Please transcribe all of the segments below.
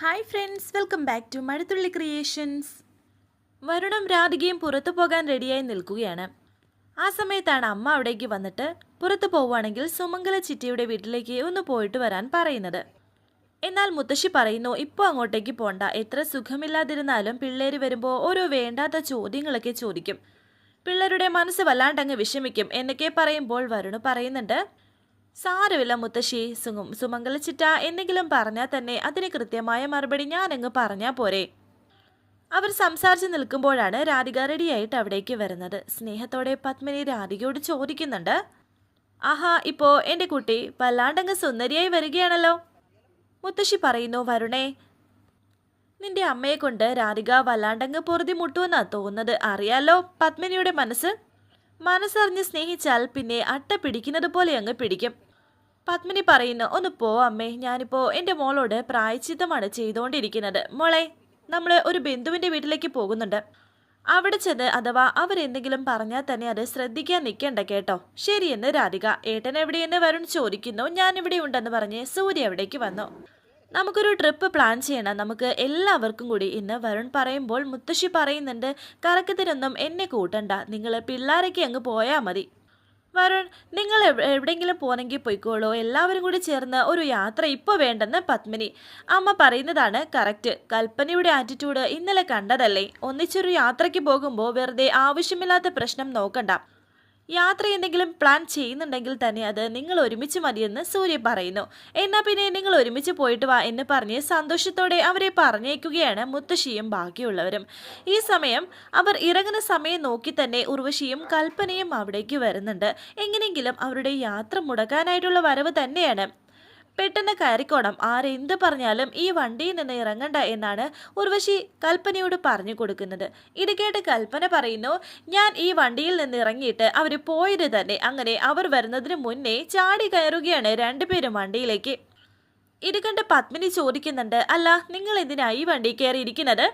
Hi friends welcome back to Mazhathulli creations വരുണും രാധികയും പുറത്തു പോകാൻ റെഡിയായി നിൽക്കുകയാണ്. ആ സമയത്താണ് അമ്മ അവിടേക്ക് വന്നിട്ട് പുറത്തു പോവുകയാണെങ്കിൽ സുമംഗല ചിറ്റിയുടെ വീട്ടിലേക്ക് ഒന്ന് പോയിട്ട് വരാൻ പറയുന്നത്. എന്നാൽ മുത്തശ്ശി പറയുന്നു ഇപ്പോൾ അങ്ങോട്ടേക്ക് പോണ്ട. എത്ര സുഖമില്ലാതിരുന്നാലും പിള്ളേര് വരുമ്പോൾ ഓരോ വേണ്ടാത്ത ചോദ്യങ്ങളൊക്കെ ചോദിക്കും. പിള്ളേരുടെ മനസ്സ് വല്ലാണ്ടങ്ങ് വിഷമിക്കും എന്നൊക്കെ പറയുമ്പോൾ വരുണ് പറയുന്നുണ്ട്. സാരമില്ല മുത്തശ്ശി. സുഖം സുമംഗല ചിറ്റ എന്തെങ്കിലും പറഞ്ഞാൽ തന്നെ അതിന് കൃത്യമായ മറുപടി ഞാനങ്ങ് പറഞ്ഞാൽ പോരെ. അവർ സംസാരിച്ച് നിൽക്കുമ്പോഴാണ് രാധിക റെഡിയായിട്ട് അവിടേക്ക് വരുന്നത്. സ്നേഹത്തോടെ പത്മിനി രാധികയോട് ചോദിക്കുന്നുണ്ട്. ആഹാ ഇപ്പോൾ എന്റെ കുട്ടി വല്ലാണ്ടങ്ങ് സുന്ദരിയായി വരികയാണല്ലോ. മുത്തശ്ശി പറയുന്നു വരുണേ നിന്റെ അമ്മയെ കൊണ്ട് രാധിക വല്ലാണ്ടങ്ങ് പൊറുതി മുട്ടുവെന്നാ തോന്നുന്നത്. അറിയാലോ പത്മിനിയുടെ മനസ്സ്? മനസ്സറിഞ്ഞ് സ്നേഹിച്ചാൽ പിന്നെ അട്ട പിടിക്കുന്നത് പോലെ അങ്ങ് പിടിക്കും. പത്മിനി പറയുന്നു ഒന്ന് പോ അമ്മേ ഞാനിപ്പോ എന്റെ മോളോട് പ്രായച്ചിത്തമാണ് ചെയ്തുകൊണ്ടിരിക്കുന്നത്. മോളെ നമ്മൾ ഒരു ബന്ധുവിന്റെ വീട്ടിലേക്ക് പോകുന്നുണ്ട്. അവിടെ ചെന്ന് അഥവാ അവരെന്തെങ്കിലും പറഞ്ഞാൽ തന്നെ അത് ശ്രദ്ധിക്കാൻ നിൽക്കണ്ട കേട്ടോ. ശരിയെന്ന് രാധിക. ഏട്ടൻ എവിടെയെന്ന് വരുൺ ചോദിക്കുന്നു. ഞാൻ ഇവിടെ ഉണ്ടെന്ന് പറഞ്ഞ് സൂര്യ അവിടേക്ക് വന്നു. നമുക്കൊരു ട്രിപ്പ് പ്ലാൻ ചെയ്യണം. നമുക്ക് എല്ലാവർക്കും കൂടി ഇന്ന് വരുൺ പറയുമ്പോൾ മുത്തശ്ശി പറയുന്നുണ്ട് കറക്കത്തിനൊന്നും എന്നെ കൂട്ടണ്ട. നിങ്ങൾ പിള്ളേരൊക്കെ അങ്ങ് പോയാൽ മതി. വരുൺ നിങ്ങൾ എവ്- എവിടെയെങ്കിലും പോകണമെങ്കിൽ പോയിക്കോളൂ. എല്ലാവരും കൂടി ചേർന്ന് ഒരു യാത്ര ഇപ്പോൾ വേണ്ടെന്ന് പത്മിനി. അമ്മ പറയുന്നതാണ് കറക്റ്റ്. കൽപ്പനയുടെ ആറ്റിറ്റ്യൂഡ് ഇന്നലെ കണ്ടതല്ലേ? ഒന്നിച്ചൊരു യാത്രയ്ക്ക് പോകുമ്പോൾ വെറുതെ ആവശ്യമില്ലാത്ത പ്രശ്നം നോക്കണ്ട. യാത്ര എന്തെങ്കിലും പ്ലാൻ ചെയ്യുന്നുണ്ടെങ്കിൽ തന്നെ അത് നിങ്ങൾ ഒരുമിച്ച് മതിയെന്ന് സൂര്യ പറയുന്നു. എന്നാൽ പിന്നെ നിങ്ങൾ ഒരുമിച്ച് പോയിട്ട് വാ എന്ന് പറഞ്ഞ് സന്തോഷത്തോടെ അവരെ പറഞ്ഞേക്കുകയാണ് മുത്തശ്ശിയും ബാക്കിയുള്ളവരും. ഈ സമയം അവർ ഇറങ്ങുന്ന സമയം നോക്കി തന്നെ ഉർവശിയും കൽപ്പനയും അവിടേക്ക് വരുന്നുണ്ട്. എങ്ങനെയെങ്കിലും അവരുടെ യാത്ര മുടക്കാനായിട്ടുള്ള വരവ് തന്നെയാണ്. പെട്ടെന്ന് കയറിക്കോണം. ആരെന്ത് പറഞ്ഞാലും ഈ വണ്ടിയിൽ നിന്ന് ഇറങ്ങണ്ട എന്നാണ് ഉർവശി കൽപ്പനയോട് പറഞ്ഞു കൊടുക്കുന്നത്. ഇത് കേട്ട് കൽപ്പന പറയുന്നു ഞാൻ ഈ വണ്ടിയിൽ നിന്ന് ഇറങ്ങിയിട്ട് അവർ പോയത് തന്നെ. അങ്ങനെ അവർ വരുന്നതിന് മുന്നേ ചാടി കയറുകയാണ് രണ്ടുപേരും വണ്ടിയിലേക്ക്. ഇത് കണ്ട് പത്മിനി ചോദിക്കുന്നുണ്ട് അല്ല നിങ്ങൾ എന്തിനാ ഈ വണ്ടി കയറിയിരിക്കുന്നത്?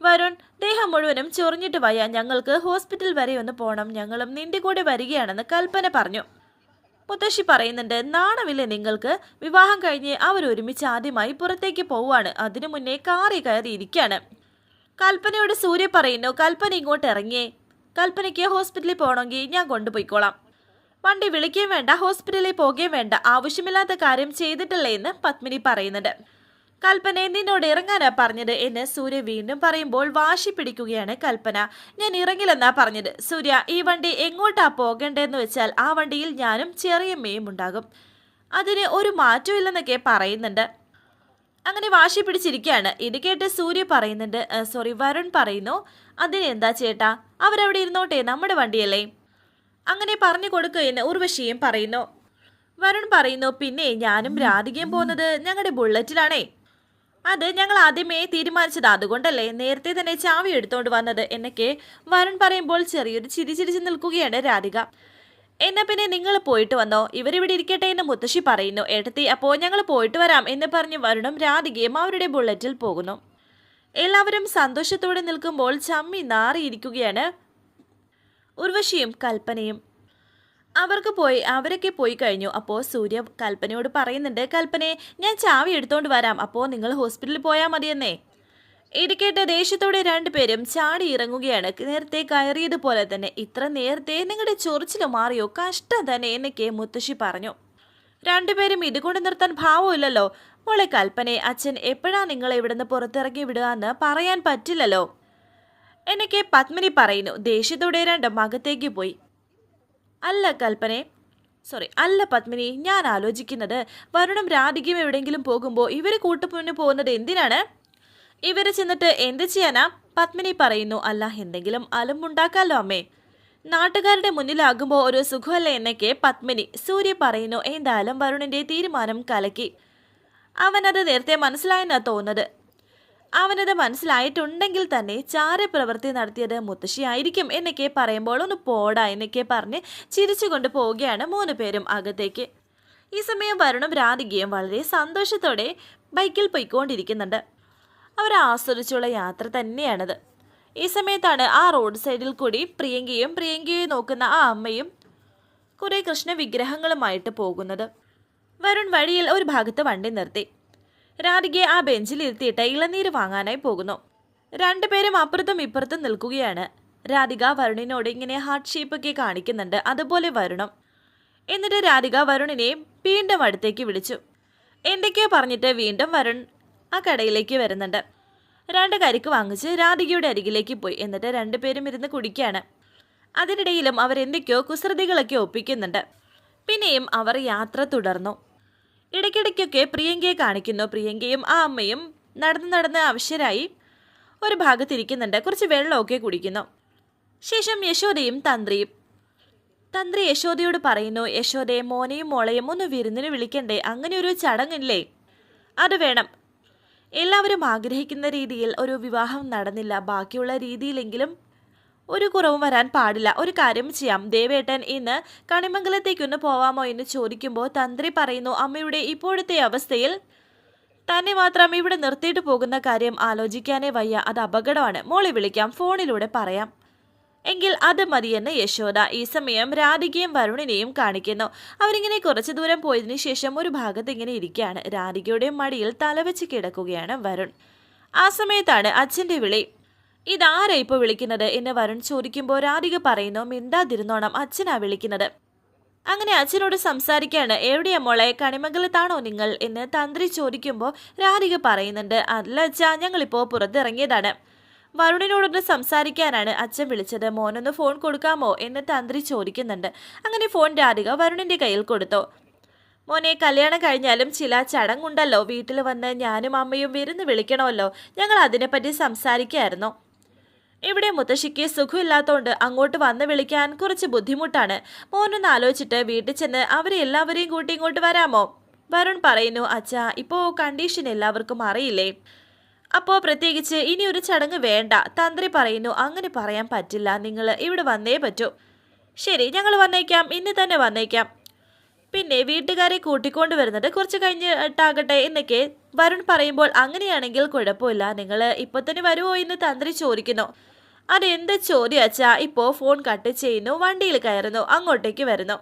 വരുൺ ദേഹം മുഴുവനും ചൊറിഞ്ഞിട്ട് വയ്യ. ഞങ്ങൾക്ക് ഹോസ്പിറ്റൽ വരെ ഒന്ന് പോകണം ഞങ്ങളും നിന്റെ കൂടെ വരികയാണെന്ന് കൽപ്പന പറഞ്ഞു. മുത്തശ്ശി പറയുന്നുണ്ട് നാണമില്ലേ നിങ്ങൾക്ക്? വിവാഹം കഴിഞ്ഞ് അവർ ഒരുമിച്ച് ആദ്യമായി പുറത്തേക്ക് പോവാണ് അതിനു മുന്നേ കാറി കയറി ഇരിക്കുകയാണ് കൽപ്പനയോട് സൂര്യ പറയുന്നു കൽപ്പന ഇങ്ങോട്ട് ഇറങ്ങിയേ. കൽപ്പനയ്ക്ക് ഹോസ്പിറ്റലിൽ പോകണമെങ്കിൽ ഞാൻ കൊണ്ടുപോയിക്കോളാം. വണ്ടി വിളിക്കുകയും വേണ്ട ഹോസ്പിറ്റലിൽ പോകുകയും വേണ്ട. ആവശ്യമില്ലാത്ത കാര്യം ചെയ്തിട്ടല്ലേ എന്ന് പത്മിനി പറയുന്നുണ്ട്. കൽപ്പന നിന്നോട് ഇറങ്ങാനാ പറഞ്ഞത് എന്ന് സൂര്യ വീണ്ടും പറയുമ്പോൾ വാശി പിടിക്കുകയാണ് കൽപ്പന. ഞാൻ ഇറങ്ങില്ലെന്നാ പറഞ്ഞത്. സൂര്യ ഈ വണ്ടി എങ്ങോട്ടാ പോകേണ്ടതെന്ന് വെച്ചാൽ ആ വണ്ടിയിൽ ഞാനും ചെറിയമ്മയും ഉണ്ടാകും. അതിന് ഒരു മാറ്റമില്ലെന്നൊക്കെ പറയുന്നുണ്ട്. അങ്ങനെ വാശി പിടിച്ചിരിക്കുകയാണ്. ഇത് കേട്ട് സൂര്യ പറയുന്നുണ്ട് സോറി വരുൺ പറയുന്നു. അതിനെന്താ ചേട്ടാ? അവരവിടെ ഇരുന്നോട്ടെ നമ്മുടെ വണ്ടിയല്ലേ? അങ്ങനെ പറഞ്ഞു കൊടുക്കുകയെന്ന് ഉർവശിയും പറയുന്നു. വരുൺ പറയുന്നു പിന്നെ ഞാനും രാധികയും പോകുന്നത് ഞങ്ങളുടെ ബുള്ളറ്റിലാണേ. അത് ഞങ്ങൾ ആദ്യമേ തീരുമാനിച്ചത്. അതുകൊണ്ടല്ലേ നേരത്തെ തന്നെ ചാവി എടുത്തോണ്ട് വന്നത് എന്നൊക്കെ വരുൺ പറയുമ്പോൾ ചെറിയൊരു ചിരി ചിരിച്ച് നിൽക്കുകയാണ് രാധിക. എന്നാ പിന്നെ നിങ്ങൾ പോയിട്ട് വന്നോ? ഇവരിവിടെ ഇരിക്കട്ടെ എന്ന് മുത്തശ്ശി പറയുന്നു. ഏട്ടത്തി അപ്പോൾ ഞങ്ങൾ പോയിട്ട് വരാം എന്ന് പറഞ്ഞ് വരുണും രാധികയും അവരുടെ ബുള്ളറ്റിൽ പോകുന്നു. എല്ലാവരും സന്തോഷത്തോടെ നിൽക്കുമ്പോൾ ചമ്മി നാറിയിരിക്കുകയാണ് ഉർവശിയും കൽപ്പനയും. അവർക്ക് പോയി അവരൊക്കെ പോയി കഴിഞ്ഞു. അപ്പോൾ സൂര്യ കൽപ്പനയോട് പറയുന്നുണ്ട് കൽപ്പനയെ ഞാൻ ചാവി എടുത്തോണ്ട് വരാം. അപ്പോൾ നിങ്ങൾ ഹോസ്പിറ്റലിൽ പോയാൽ മതിയെന്നേ. ഇരിക്കേട്ട് ദേഷ്യത്തോടെ രണ്ടുപേരും ചാടി ഇറങ്ങുകയാണ്. നേരത്തെ കയറിയതുപോലെ തന്നെ. ഇത്ര നേരത്തെ നിങ്ങളുടെ ചൊറിച്ചിൽ മാറിയോ? കഷ്ടം തന്നെ എന്നൊക്കെ മുത്തശ്ശി പറഞ്ഞു. രണ്ടുപേരും ഇതുകൊണ്ട് നിർത്താൻ ഭാവമില്ലല്ലോ. മോളെ കൽപ്പനെ അച്ഛൻ എപ്പോഴാ നിങ്ങളെ ഇവിടുന്ന് പുറത്തിറങ്ങി വിടുക എന്ന് പറയാൻ പറ്റില്ലല്ലോ. എന്നൊക്കെ പത്മിനി പറയുന്നു. ദേഷ്യത്തോടെ രണ്ടും അകത്തേക്ക് പോയി. അല്ല കൽപ്പനെ സോറി അല്ല പത്മിനി ഞാൻ ആലോചിക്കുന്നത് വരുണും രാധികയും എവിടെയെങ്കിലും പോകുമ്പോൾ ഇവർ കൂട്ടുപോന് പോകുന്നത് എന്തിനാണ്? ഇവരെ ചെന്നിട്ട് എന്ത് ചെയ്യാനാ? പത്മിനി പറയുന്നു അല്ല എന്തെങ്കിലും അലമ്പുണ്ടാക്കാലോ അമ്മേ. നാട്ടുകാരുടെ മുന്നിലാകുമ്പോൾ ഒരു സുഖമല്ല എന്നൊക്കെ പത്മിനി സൂര്യ പറയുന്നു എന്തായാലും വരുണിന്റെ തീരുമാനം കലക്കി. അവനത് നേരത്തെ മനസ്സിലായെന്നാണ് തോന്നുന്നത്. അവനത് മനസ്സിലായിട്ടുണ്ടെങ്കിൽ തന്നെ ചാരപ്രവൃത്തി നടത്തിയത് മുത്തശ്ശിയായിരിക്കും എന്നൊക്കെ പറയുമ്പോൾ ഒന്ന് പോടാ എന്നൊക്കെ പറഞ്ഞ് ചിരിച്ചുകൊണ്ട് പോവുകയാണ് മൂന്ന് പേരും അകത്തേക്ക്. ഈ സമയം വരുണും രാധികയും വളരെ സന്തോഷത്തോടെ ബൈക്കിൽ പോയിക്കൊണ്ടിരിക്കുന്നുണ്ട്. അവർ ആസ്വദിച്ചുള്ള യാത്ര തന്നെയാണത്. ഈ സമയത്താണ് ആ റോഡ് സൈഡിൽ കൂടി പ്രിയങ്കയും പ്രിയങ്കയെ നോക്കുന്ന ആ അമ്മയും കുറേ കൃഷ്ണ വിഗ്രഹങ്ങളുമായിട്ട് പോകുന്നത്. വരുൺ വഴിയിൽ ഒരു ഭാഗത്ത് വണ്ടി നിർത്തി. രാധികയെ ആ ബെഞ്ചിൽ ഇരുത്തിയിട്ട് ഇളനീര് വാങ്ങാനായി പോകുന്നു. രണ്ടുപേരും അപ്പുറത്തും ഇപ്പുറത്തും നിൽക്കുകയാണ്. രാധിക വരുണിനോട് ഇങ്ങനെ ഹാർട്ട് ഷേപ്പൊക്കെ കാണിക്കുന്നുണ്ട്. അതുപോലെ വരുണം. എന്നിട്ട് രാധിക വരുണിനെ വീണ്ടും അടുത്തേക്ക് വിളിച്ചു. എന്തൊക്കെയോ പറഞ്ഞിട്ട് വീണ്ടും വരുൺ ആ കടയിലേക്ക് വരുന്നുണ്ട്. രണ്ട് കരിക്ക് വാങ്ങിച്ച് രാധികയുടെ അരികിലേക്ക് പോയി. എന്നിട്ട് രണ്ടുപേരും ഇരുന്ന് കുടിക്കുകയാണ്. അതിനിടയിലും അവരെന്തൊക്കെയോ കുസൃതികളൊക്കെ ഒപ്പിക്കുന്നുണ്ട്. പിന്നെയും അവർ യാത്ര തുടർന്നു. ഇടയ്ക്കിടയ്ക്കൊക്കെ പ്രിയങ്കയെ കാണിക്കുന്നു. പ്രിയങ്കയും ആ അമ്മയും നടന്ന് നടന്ന് അവശരായി ഒരു ഭാഗത്തിരിക്കുന്നുണ്ട്. കുറച്ച് വെള്ളമൊക്കെ കുടിക്കുന്നു. ശേഷം യശോദയും തന്ത്രിയും. തന്ത്രി യശോദയോട് പറയുന്നു യശോദയെ മോനെയും മോളെയും ഒന്ന് വിരുന്നിന് വിളിക്കണ്ടേ? അങ്ങനെ ഒരു ചടങ്ങില്ലേ? അത് വേണം. എല്ലാവരും ആഗ്രഹിക്കുന്ന രീതിയിൽ ഒരു വിവാഹം നടന്നില്ല. ബാക്കിയുള്ള രീതിയിലെങ്കിലും ഒരു കുറവും വരാൻ പാടില്ല. ഒരു കാര്യം ചെയ്യാം. ദേവേട്ടൻ ഇന്ന് കണിമംഗലത്തേക്കൊന്ന് പോവാമോ എന്ന് ചോദിക്കുമ്പോൾ തന്ത്രി പറയുന്നു അമ്മയുടെ ഇപ്പോഴത്തെ അവസ്ഥയിൽ തന്നെ മാത്രം ഇവിടെ നിർത്തിയിട്ട് പോകുന്ന കാര്യം ആലോചിക്കാനേ വയ്യ. അത് അപകടമാണ്. മോളി വിളിക്കാം. ഫോണിലൂടെ പറയാം. എങ്കിൽ അത് മതിയെന്ന് യശോദ. ഈ സമയം രാധികയും വരുണിനെയും കാണിക്കുന്നു. അവരിങ്ങനെ കുറച്ചു ദൂരം പോയതിനു ശേഷം ഒരു ഭാഗത്ത് ഇങ്ങനെ ഇരിക്കുകയാണ്. രാധികയുടെ മടിയിൽ തലവെച്ച് കിടക്കുകയാണ് വരുൺ. ആ സമയത്താണ് അച്ഛന്റെ വിളി. ഇതാരാ ഇപ്പോൾ വിളിക്കുന്നത്? എന്ന് വരുൺ ചോദിക്കുമ്പോൾ രാധിക പറയുന്നു മിണ്ടാതിരുന്നോണം അച്ഛനാ വിളിക്കുന്നത്. അങ്ങനെ അച്ഛനോട് സംസാരിക്കാണ്. എവിടെയാ മോളെ? കണിമംഗലത്താണോ നിങ്ങൾ? എന്ന് തന്ത്രി ചോദിക്കുമ്പോൾ രാധിക പറയുന്നുണ്ട്. അല്ല അച്ഛാ ഞങ്ങളിപ്പോൾ പുറത്തിറങ്ങിയതാണ്. വരുണിനോടൊന്ന് സംസാരിക്കാനാണ് അച്ഛൻ വിളിച്ചത്. മോനൊന്ന് ഫോൺ കൊടുക്കാമോ? എന്ന് തന്ത്രി ചോദിക്കുന്നുണ്ട്. അങ്ങനെ ഫോൺ രാധിക വരുണിന്റെ കയ്യിൽ കൊടുത്തു. മോനെ കല്യാണം കഴിഞ്ഞാലും ചില ചടങ്ങുണ്ടല്ലോ. വീട്ടിൽ വന്ന് ഞാനും അമ്മയും വിരുന്ന് വിളിക്കണമല്ലോ. ഞങ്ങൾ അതിനെപ്പറ്റി സംസാരിക്കായിരുന്നു. ഇവിടെ മുത്തശ്ശിക്ക് സുഖമില്ലാത്തോണ്ട് അങ്ങോട്ട് വന്ന് വിളിക്കാൻ കുറച്ച് ബുദ്ധിമുട്ടാണ്. മോനൊന്ന് ആലോചിച്ചിട്ട് വീട്ടിൽ ചെന്ന് അവരെ എല്ലാവരെയും കൂട്ടി ഇങ്ങോട്ട് വരാമോ? വരുൺ പറയുന്നു അച്ഛാ ഇപ്പോ കണ്ടീഷൻ എല്ലാവർക്കും അറിയില്ലേ? അപ്പോൾ പ്രത്യേകിച്ച് ഇനി ഒരു ചടങ്ങ് വേണ്ട. തന്ത്രി പറയുന്നു അങ്ങനെ പറയാൻ പറ്റില്ല നിങ്ങൾ ഇവിടെ വന്നേ പറ്റൂ. ശരി ഞങ്ങൾ വന്നേക്കാം ഇന്ന് തന്നെ വന്നേക്കാം. പിന്നെ വീട്ടുകാരെ കൂട്ടിക്കൊണ്ട് വരുന്നത് കുറച്ച് കഴിഞ്ഞിട്ടാകട്ടെ എന്നൊക്കെ വരുൺ പറയുമ്പോൾ അങ്ങനെയാണെങ്കിൽ കുഴപ്പമില്ല നിങ്ങൾ ഇപ്പോൾ തന്നെ വരുമോ എന്ന് തന്ത്രി ചോദിക്കുന്നു. അതെന്ത് ചോദ്യം അച്ഛാ? ഇപ്പോൾ ഫോൺ കട്ട് ചെയ്യുന്നു വണ്ടിയിൽ കയറുന്നു അങ്ങോട്ടേക്ക് വരുന്നു.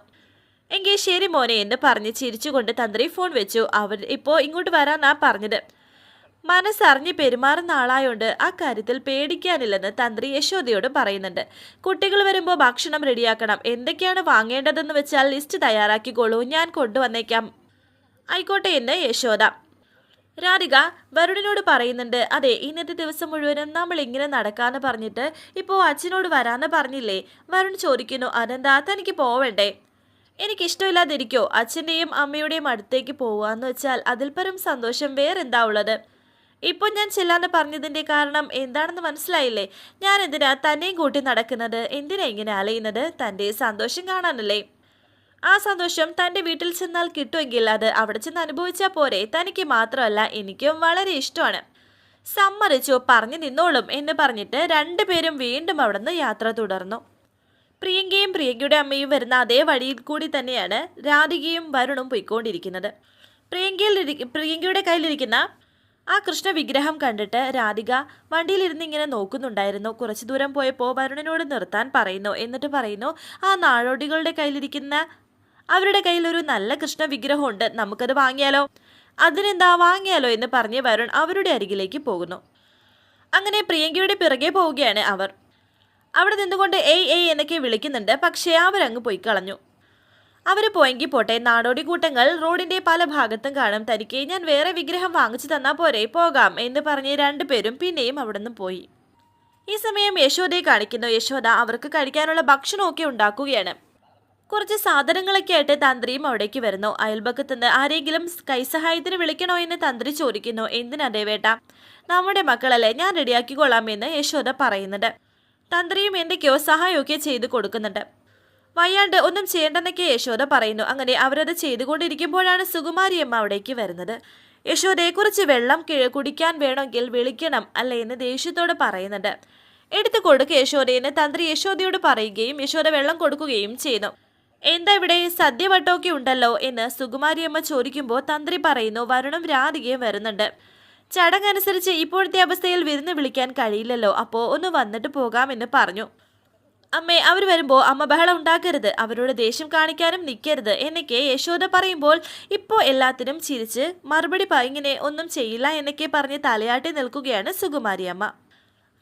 എങ്കിൽ ശരി മോനെ എന്ന് പറഞ്ഞ് ചിരിച്ചുകൊണ്ട് തന്ത്രി ഫോൺ വെച്ചു. അവർ ഇപ്പോൾ ഇങ്ങോട്ട് വരാനാ പറഞ്ഞത്. മനസ്സറിഞ്ഞ് പെരുമാറുന്ന ആളായോണ്ട് ആ കാര്യത്തിൽ പേടിക്കാനില്ലെന്ന് തന്ത്രി യശോദയോട് പറയുന്നുണ്ട്. കുട്ടികൾ വരുമ്പോൾ ഭക്ഷണം റെഡിയാക്കണം. എന്തൊക്കെയാണ് വാങ്ങേണ്ടതെന്ന് വെച്ചാൽ ലിസ്റ്റ് തയ്യാറാക്കിക്കോളൂ. ഞാൻ കൊണ്ടുവന്നേക്കാം. ആയിക്കോട്ടെ എന്ന് യശോദ. രാധിക വരുണിനോട് പറയുന്നുണ്ട് അതെ ഇന്നത്തെ ദിവസം മുഴുവനും നമ്മൾ ഇങ്ങനെ നടക്കാന്ന് പറഞ്ഞിട്ട് ഇപ്പോൾ അച്ഛനോട് വരാന്ന് പറഞ്ഞില്ലേ? വരുൺ ചോദിക്കുന്നു അതെന്താ? തനിക്ക് പോവണ്ടേ? എനിക്കിഷ്ടമില്ലാതിരിക്കോ? അച്ഛന്റെയും അമ്മയുടെയും അടുത്തേക്ക് പോവാന്ന് വെച്ചാൽ അതിൽ പരം സന്തോഷം വേറെന്താ ഉള്ളത്? ഇപ്പോൾ ഞാൻ ചെല്ലാന്ന് പറഞ്ഞതിന്റെ കാരണം എന്താണെന്ന് മനസ്സിലായില്ലേ? ഞാൻ എന്തിനാ തന്നെയും കൂട്ടി നടക്കുന്നത്? എന്തിനാ ഇങ്ങനെ അലയുന്നത്? തന്റെ സന്തോഷം കാണാനല്ലേ? ആ സന്തോഷം തന്റെ വീട്ടിൽ ചെന്നാൽ കിട്ടുമെങ്കിൽ അത് അവിടെ ചെന്ന് അനുഭവിച്ചാൽ പോരെ. തനിക്ക് മാത്രമല്ല എനിക്കും വളരെ ഇഷ്ടമാണ്. സമ്മതിച്ചു. പറഞ്ഞു നിന്നോളും എന്ന് പറഞ്ഞിട്ട് രണ്ടുപേരും വീണ്ടും അവിടുന്ന് യാത്ര തുടർന്നു. പ്രിയങ്കയും പ്രിയങ്കയുടെ അമ്മയും വരുന്ന അതേ വഴിയിൽ കൂടി തന്നെയാണ് രാധികയും വരുണും പോയിക്കൊണ്ടിരിക്കുന്നത്. പ്രിയങ്കയിൽ പ്രിയങ്കയുടെ കയ്യിലിരിക്കുന്ന ആ കൃഷ്ണ വിഗ്രഹം കണ്ടിട്ട് രാധിക വണ്ടിയിലിരുന്ന് ഇങ്ങനെ നോക്കുന്നുണ്ടായിരുന്നു. കുറച്ചു ദൂരം പോയപ്പോൾ വരുണനോട് നിർത്താൻ പറയുന്നു. എന്നിട്ട് പറയുന്നു ആ നാടോടികളുടെ കയ്യിലിരിക്കുന്ന അവരുടെ കയ്യിൽ ഒരു നല്ല കൃഷ്ണ വിഗ്രഹമുണ്ട്. നമുക്കത് വാങ്ങിയാലോ? അതിനെന്താ വാങ്ങിയാലോ എന്ന് പറഞ്ഞ് വരുൺ അവരുടെ അരികിലേക്ക് പോകുന്നു. അങ്ങനെ പ്രിയങ്കയുടെ പിറകെ പോവുകയാണ് അവർ. അവിടെ നിന്നുകൊണ്ട് ഏയ് ഏയ് എന്നൊക്കെ വിളിക്കുന്നുണ്ട്. പക്ഷേ അവരങ്ങ് പോയി കളഞ്ഞു. അവർ പോയെങ്കിൽ പോട്ടെ. നാടോടി കൂട്ടങ്ങൾ റോഡിന്റെ പല ഭാഗത്തും കാണും. തനിക്ക് ഞാൻ വേറെ വിഗ്രഹം വാങ്ങിച്ചു തന്നാൽ പോരെ പോകാം എന്ന് പറഞ്ഞ് രണ്ടുപേരും പിന്നെയും അവിടുന്ന് പോയി. ഈ സമയം യശോദയെ കാണിക്കുന്നു. യശോദ അവർക്ക് കഴിക്കാനുള്ള ഭക്ഷണമൊക്കെ ഉണ്ടാക്കുകയാണ്. കുറച്ച് സാധനങ്ങളൊക്കെ ആയിട്ട് തന്ത്രിയും അവിടേക്ക് വരുന്നു. അയൽപക്കത്തുനിന്ന് ആരെങ്കിലും കൈസഹായത്തിന് വിളിക്കണോ എന്ന് തന്ത്രി ചോദിക്കുന്നു. എന്തിനാ ദേവേട്ട? നമ്മുടെ മക്കളല്ലേ ഞാൻ റെഡിയാക്കിക്കൊള്ളാം എന്ന് യശോദ പറയുന്നുണ്ട്. തന്ത്രിയും എന്തൊക്കെയോ സഹായമൊക്കെ ചെയ്തു കൊടുക്കുന്നുണ്ട്. വയ്യാണ്ട് ഒന്നും ചെയ്യേണ്ടെന്നൊക്കെ യശോദ പറയുന്നു. അങ്ങനെ അവരത് ചെയ്തുകൊണ്ടിരിക്കുമ്പോഴാണ് സുകുമാരിയമ്മ അവിടേക്ക് വരുന്നത്. യശോദയെ കുറിച്ച് വെള്ളം കുടിക്കാൻ വേണമെങ്കിൽ വിളിക്കണം അല്ലേ എന്ന് ദേഷ്യത്തോട് പറയുന്നുണ്ട്. എടുത്തു കൊടുക്കുക യശോദയെന്ന് തന്ത്രി യശോദയോട് പറയുകയും യശോദ വെള്ളം കൊടുക്കുകയും ചെയ്യുന്നു. എന്താ ഇവിടെ? സദ്യ സദ്യവട്ടമൊക്കെ ഉണ്ടല്ലോ എന്ന് സുകുമാരിയമ്മ ചോദിക്കുമ്പോൾ തന്ത്രി പറയുന്നു വരുണും രാധികയും വരുന്നുണ്ട്. ചടങ്ങനുസരിച്ച് ഇപ്പോഴത്തെ അവസ്ഥയിൽ വിരുന്ന് വിളിക്കാൻ കഴിയില്ലല്ലോ. അപ്പോൾ ഒന്ന് വന്നിട്ട് പോകാമെന്ന് പറഞ്ഞു. അമ്മേ അവർ വരുമ്പോൾ അമ്മ ബഹളം ഉണ്ടാക്കരുത്. അവരോട് ദേഷ്യം കാണിക്കാനും നിൽക്കരുത് എന്നൊക്കെ യശോദ പറയുമ്പോൾ ഇപ്പോൾ എല്ലാത്തിനും ചിരിച്ച് മറുപടി ഇങ്ങനെ ഒന്നും ചെയ്യില്ല എന്നൊക്കെ പറഞ്ഞ് തലയാട്ടി നിൽക്കുകയാണ് സുകുമാരിയമ്മ.